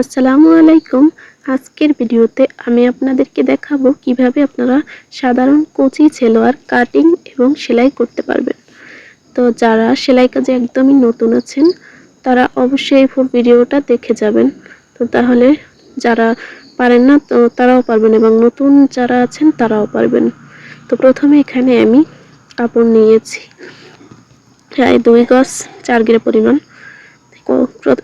আসসালামু আলাইকুম। আজকের ভিডিওতে আমি আপনাদেরকে দেখাবো কীভাবে আপনারা সাধারণ কচি সেলোয়ার কাটিং এবং সেলাই করতে পারবেন। তো যারা সেলাই কাজে একদমই নতুন আছেন, তারা অবশ্যই এই ভিডিওটা দেখে যাবেন। তো তাহলে যারা পারেন না, তো তারাও পারবেন এবং নতুন যারা আছেন, তারাও পারবেন। তো প্রথমে এখানে আমি কাপড় নিয়েছি। প্রায় দুই গজ চার গিরে পরিমাণ।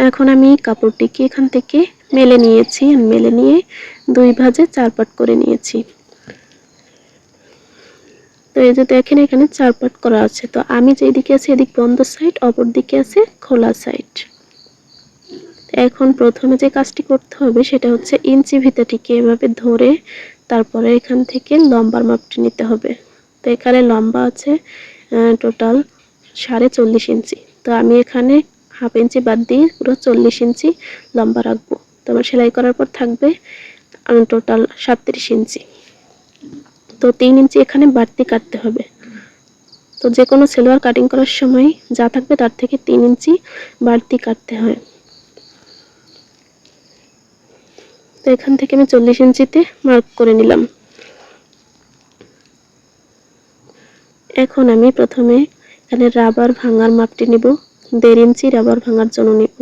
এখন আমি কাপড়টিকে এখান থেকে মেলে নিয়েছি। মেলে নিয়ে দুই ভাজে চার পাট করে নিয়েছি। তো এই যে দেখেন, এখানে চার পাট করা আছে। তো আমি যেদিকে আছি, এদিক বন্ধ সাইড, অপর দিকে আছে খোলা সাইড। এখন প্রথমে যে কাজটি করতে হবে, সেটা হচ্ছে ইঞ্চি ভিতাটিকে এভাবে ধরে তারপরে এখান থেকে লম্বার মাপটি নিতে হবে। তো এখানে লম্বা আছে টোটাল সাড়ে চল্লিশ ইঞ্চি। তো আমি এখানে হাফ ইঞ্চি বাদ দিয়ে পুরো চল্লিশ ইঞ্চি লম্বা রাখব। তো আমার সেলাই করার পর থাকবে টোটাল সাতত্রিশ ইঞ্চি। তো তিন ইঞ্চি এখানে বাড়তি কাটতে হবে। তো যে কোনো সেলোয়ার কাটিং করার সময় যা থাকবে তার থেকে তিন ইঞ্চি বাড়তি কাটতে হয়। তো এখান থেকে আমি চল্লিশ ইঞ্চিতে মার্ক করে নিলাম। এখন আমি প্রথমে এখানে রাবার ভাঙার মাপটি নিব। দেড় ইঞ্চি রাবার ভাঙার জন্য নিব।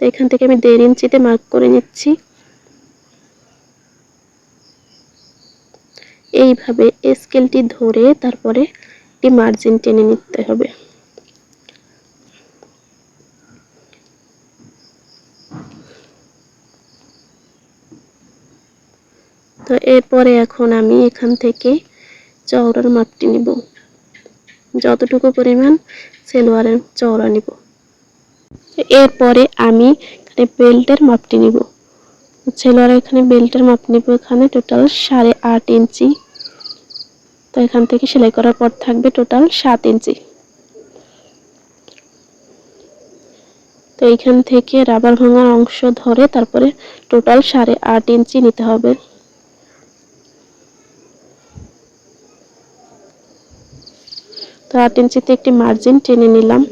এখান থেকে আমি দেড় ইঞ্চিতে মার্ক করে নিচ্ছি। এইভাবে স্কেলটি ধরে তারপরে একটি মার্জিন টেনে নিতে হবে। তো এরপরে এখন আমি এখান থেকে চওড়ার মাপটি নিব। যতটুকু পরিমাণ সেলোয়ারের চওড়া নিব। এরপরে আমি এখানে বেল্টের মাপটি নিব। সেলোয়ারের এখানে বেল্টের মাপ নিব এখানে টোটাল সাড়ে আট ইঞ্চি। তো এখান থেকে সেলাই করার পর থাকবে টোটাল সাত ইঞ্চি। তো এইখান থেকে রাবার ভাঙার অংশ ধরে তারপরে টোটাল সাড়ে আট ইঞ্চি নিতে হবে। তো আট ইঞ্চিতে একটি মার্জিন টেনে নিলাম।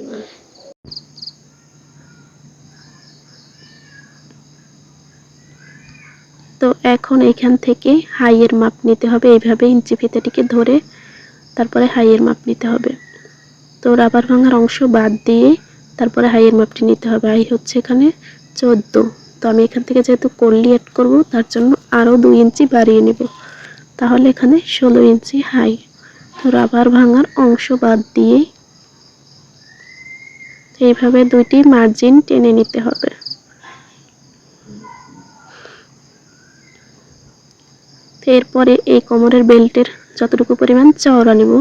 তো এখন এখান থেকে হাইয়ের মাপ নিতে হবে, এইভাবে ইঞ্চি ফিতেটিকে ধরে তারপরে হাইয়ের মাপ নিতে হবে। তো রাবার ভাঙার অংশ বাদ দিয়ে তারপরে হাইয়ের মাপটি নিতে হবে। হাই হচ্ছে এখানে চোদ্দ। তো আমি এখান থেকে যেহেতু কল্লি অ্যাড করব, তার জন্য আরও দুই ইঞ্চি বাড়িয়ে নেব। তাহলে এখানে ষোলো ইঞ্চি হাই রাবার ভাঙার অংশ বাদ দিয়ে এইভাবে দুইটি মার্জিন টেনে নিতে হবে। এরপরে এই কোমরের বেল্টের যতটুকু পরিমাণ চওড়া নিব,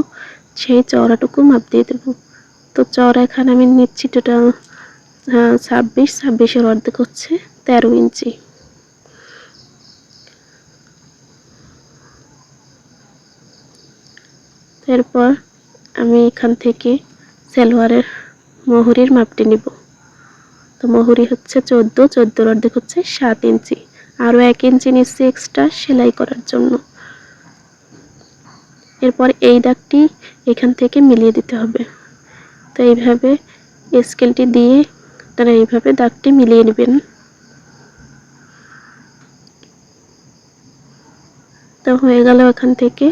সেই চওড়াটুকু মাপ দিয়ে দেব। তো চওড়া এখানে আমি নিচ্ছি টোটাল ছাব্বিশ, ছাব্বিশের অর্ধেক হচ্ছে তেরো ইঞ্চি। এরপর আমি এখান থেকে সালোয়ারের মহুরির মাপটি নিব। তো মহুরি হচ্ছে চোদ্দ, চোদ্দোর অর্ধেক হচ্ছে সাত ইঞ্চি। আরও এক ইঞ্চি নিচ্ছি এক্সট্রা সেলাই করার জন্য। এরপর এই দাগটি এখান থেকে মিলিয়ে দিতে হবে। তো এইভাবে স্কেলটি দিয়ে তারা এইভাবে দাগটি মিলিয়ে নেবেন। তো হয়ে গেল এখান থেকে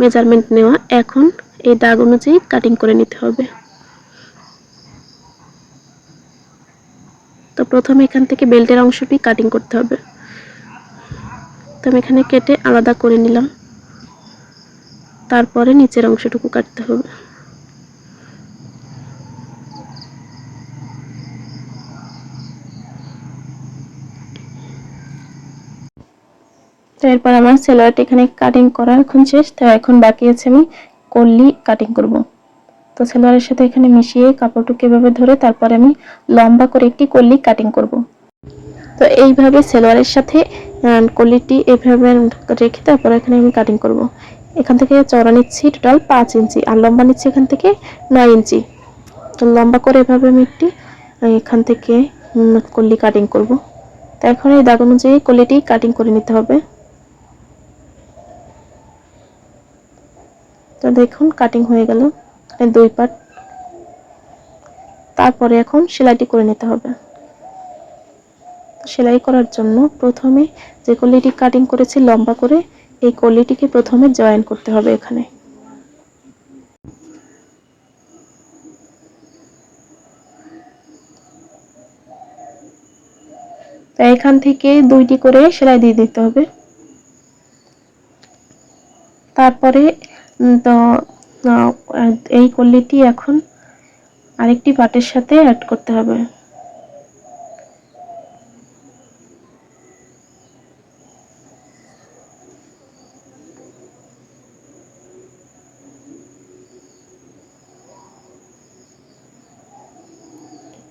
মেজারমেন্ট নেওয়া এখন এই দাগ অনুযায়ী কাটিং করে নিতে হবে। তো প্রথমে এখান থেকে বেল্টের অংশটি কাটিং করতে হবে। তো আমি এখানে কেটে আলাদা করে নিলাম। তারপরে নিচের অংশটুকু কাটতে হবে। তো এরপর আমার সেলোয়ারটা এখানে কাটিং করা এখন শেষ, তো এখন বাকি আছে আমি কল্লি কাটিং করব। তো সেলোয়ারের সাথে এখানে মিশিয়ে কাপড়টুকু এভাবে ধরে তারপরে আমি লম্বা করে একটি কল্লি কাটিং করব। তো এইভাবে সেলোয়ারের সাথে কল্লিটি এভাবে রেখে তারপর এখানে আমি কাটিং করব। এখান থেকে চড়া নিচ্ছি টোটাল পাঁচ ইঞ্চি আর লম্বা নিচ্ছি এখান থেকে নয় ইঞ্চি। তো লম্বা করে এভাবে আমি একটি এখান থেকে কল্লি কাটিং করব। তো এখন এই দাগ অনুযায়ী কল্লিটি কাটিং করে নিতে হবে। তো দেখুন কাটিং হয়ে গেল। দুই পার্ট তারপরে এখন সেলাইটি করে নিতে হবে। সেলাই করার জন্য প্রথমে যে কলিটি কাটিং করেছি লম্বা করে, এই কলিটিকে প্রথমে জয়েন করতে হবে এখানে। এখান থেকে দুইটি করে সেলাই দিয়ে দিতে হবে। তারপরে তো এই কল্লিটি এখন আরেকটি পাটের সাথে অ্যাড করতে হবে।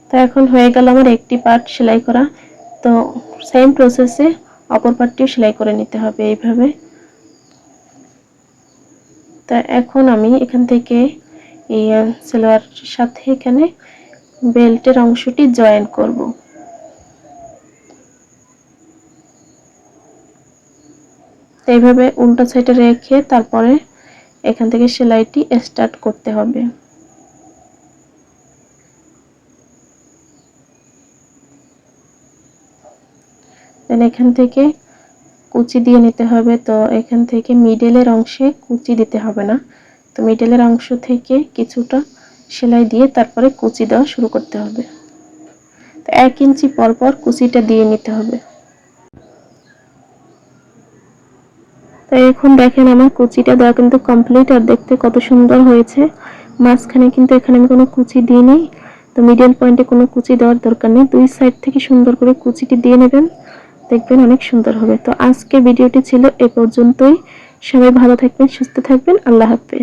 তো এখন হয়ে গেল আমার একটি পার্ট সেলাই করা। তো সেম প্রসেসে অপর পার্টটিও সেলাই করে নিতে হবে এইভাবে। তা এখন আমি এখান থেকে এই সেলোয়ার সাথে এখানে বেল্টের অংশটি জয়েন করব। এইভাবে উল্টা সাইডে রেখে তারপরে এখান থেকে সেলাইটি স্টার্ট করতে হবে। এখান থেকে কুচি দিয়ে নিতে হবে, তো এখান থেকে মিডলের অংশে কুচি দিতে হবে না। তো মিডলের অংশ থেকে কিছুটা সেলাই দিয়ে তারপরে কুচি দেওয়া শুরু করতে হবে। তো এক ইঞ্চি পরপর কুচিটা দিয়ে নিতে হবে। তো এখন দেখেন আমার কুচিটা দেওয়া কিন্তু কমপ্লিট আর দেখতে কত সুন্দর হয়েছে। মাঝখানে কিন্তু এখানে আমি কোনো কুচি দিইনি। তো মিডিয়াল পয়েন্টে কোনো কুচি দেওয়ার দরকার নেই। দুই সাইড থেকে সুন্দর করে কুচিটি দিয়ে নেবেন। দেখবেন অনেক সুন্দর হবে। তো আজকে ভিডিওটি ছিল এ পর্যন্তই। সবাই ভালো থাকবেন, সুস্থ থাকবেন। আল্লাহ হাফেজ।